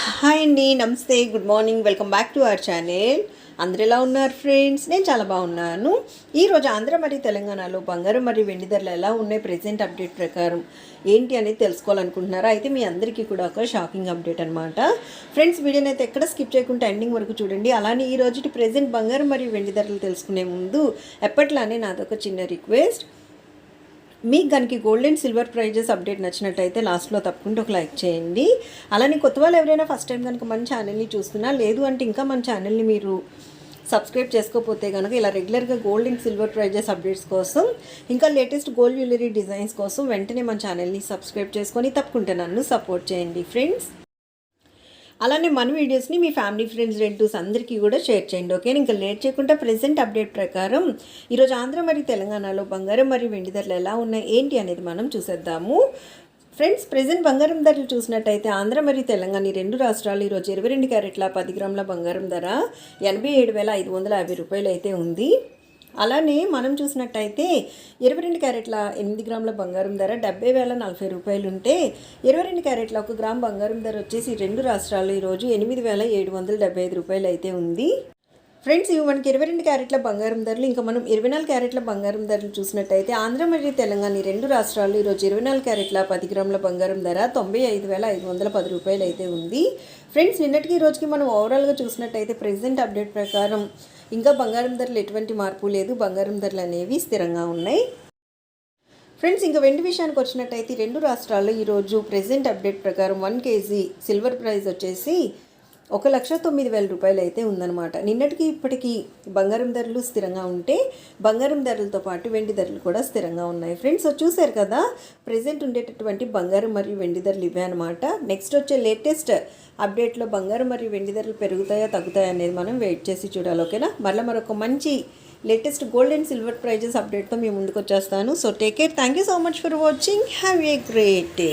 Hi అండి namaste good morning welcome back to our channel. అందరు ఎలా ఉన్నారు ఫ్రెండ్స్? నేను చాలా బాగున్నాను. ఈరోజు ఆంధ్ర మరియు తెలంగాణలో బంగారం మరియు వెండి ధరలు ఎలా ఉన్నాయి ప్రెసెంట్ అప్డేట్ ప్రకారం ఏంటి అనేది తెలుసుకోవాలనుకుంటున్నారా? అయితే మీ అందరికీ కూడా ఒక షాకింగ్ అప్డేట్ అనమాట ఫ్రెండ్స్ వీడియోని అయితే ఎక్కడ స్కిప్ చేయకుండా ఎండింగ్ వరకు చూడండి. అలానే ఈ రోజు ప్రెసెంట్ బంగారం మరియు వెండి ధరలు తెలుసుకునే ముందు ఎప్పట్లానే నాదొక చిన్న రిక్వెస్ట్. మీకు కనుక gold and silver prices update నచ్చినట్టయితే లాస్ట్లో తప్పకుండా ఒక లైక్ చేయండి. అలానే కొత్త వాళ్ళు ఎవరైనా ఫస్ట్ టైం కనుక మన ఛానల్ని చూస్తున్నా లేదు అంటే ఇంకా మన ఛానల్ని మీరు సబ్స్క్రైబ్ చేసుకోకపోతే కనుక ఇలా రెగ్యులర్గా gold and silver prices updates కోసం ఇంకా లేటెస్ట్ గోల్డ్ జ్యువెలరీ డిజైన్స్ కోసం వెంటనే మన ఛానల్ని సబ్స్క్రైబ్ చేసుకొని తప్పకుండా నన్ను సపోర్ట్ చేయండి ఫ్రెండ్స్ అలానే మన వీడియోస్ని మీ ఫ్యామిలీ ఫ్రెండ్స్ రిలేటివ్స్ అందరికీ కూడా షేర్ చేయండి ఓకే? ఇంకా లేట్ చేయకుండా ప్రెసెంట్ అప్డేట్ ప్రకారం ఈరోజు ఆంధ్ర మరియు తెలంగాణలో బంగారం మరియు వెండి ధరలు ఎలా ఉన్నాయి ఏంటి అనేది మనం చూసేద్దాము. ఫ్రెండ్స్ ప్రెసెంట్ బంగారం ధరలు చూసినట్టయితే ఆంధ్ర మరియు తెలంగాణ రెండు రాష్ట్రాలు ఈరోజు ఇరవై రెండు క్యారెట్ల పది గ్రాముల బంగారం ధర ఎనభై ఏడు వేల ఐదు వందల యాభై రూపాయలు అయితే ఉంది. అలానే మనం చూసినట్టయితే ఇరవై రెండు క్యారెట్ల ఎనిమిది గ్రాముల బంగారం ధర డెబ్బై వేల నలభై రూపాయలు ఉంటే ఇరవై రెండు క్యారెట్ల ఒక గ్రామ్ బంగారం ధర వచ్చేసి రెండు రాష్ట్రాలు ఈరోజు ఎనిమిది వేల ఏడు వందల డెబ్బై ఐదు రూపాయలు అయితే ఉంది. ఫ్రెండ్స్ ఇవి మనకి ఇరవై రెండు క్యారెట్ల బంగారం ధరలు. ఇంకా మనం ఇరవై నాలుగు క్యారెట్ల బంగారం ధరలు చూసినట్టయితే ఆంధ్ర మరియు తెలంగాణ ఈ రెండు రాష్ట్రాలు ఈరోజు ఇరవై నాలుగు క్యారెట్ల పది గ్రాముల బంగారం ధర తొంభై ఐదు వేల ఐదు వందల పది రూపాయలు అయితే ఉంది. ఫ్రెండ్స్ నిన్నటికి ఈ రోజుకి మనం ఓవరాల్గా చూసినట్టయితే ప్రెసెంట్ అప్డేట్ ప్రకారం ఇంకా బంగారం ధరలు ఎటువంటి మార్పు లేదు. బంగారం ధరలు అనేవి స్థిరంగా ఉన్నాయి. ఫ్రెండ్స్ ఇంకా వెండి విషయానికి వచ్చినట్టయితే రెండు రాష్ట్రాల్లో ఈరోజు ప్రెసెంట్ అప్డేట్ ప్రకారం వన్ కేజీ సిల్వర్ ప్రైస్ వచ్చేసి ఒక లక్ష తొమ్మిది వేల రూపాయలు అయితే ఉందన్నమాట. నిన్నటికి ఇప్పటికీ బంగారం ధరలు స్థిరంగా ఉంటే బంగారం ధరలతో పాటు వెండి ధరలు కూడా స్థిరంగా ఉన్నాయి. ఫ్రెండ్స్ చూశారు కదా ప్రజెంట్ ఉండేటటువంటి బంగారం మరియు వెండి ధరలు ఇవే అనమాట నెక్స్ట్ వచ్చే లేటెస్ట్ అప్డేట్లో బంగారం మరియు వెండి ధరలు పెరుగుతాయా తగ్గుతాయా అనేది మనం వెయిట్ చేసి చూడాలి ఓకేనా? మళ్ళీ మరొక మంచి latest gold and silver prices అప్డేట్తో మేము ముందుకు వచ్చేస్తాను. So take care thank you so much for watching have a great day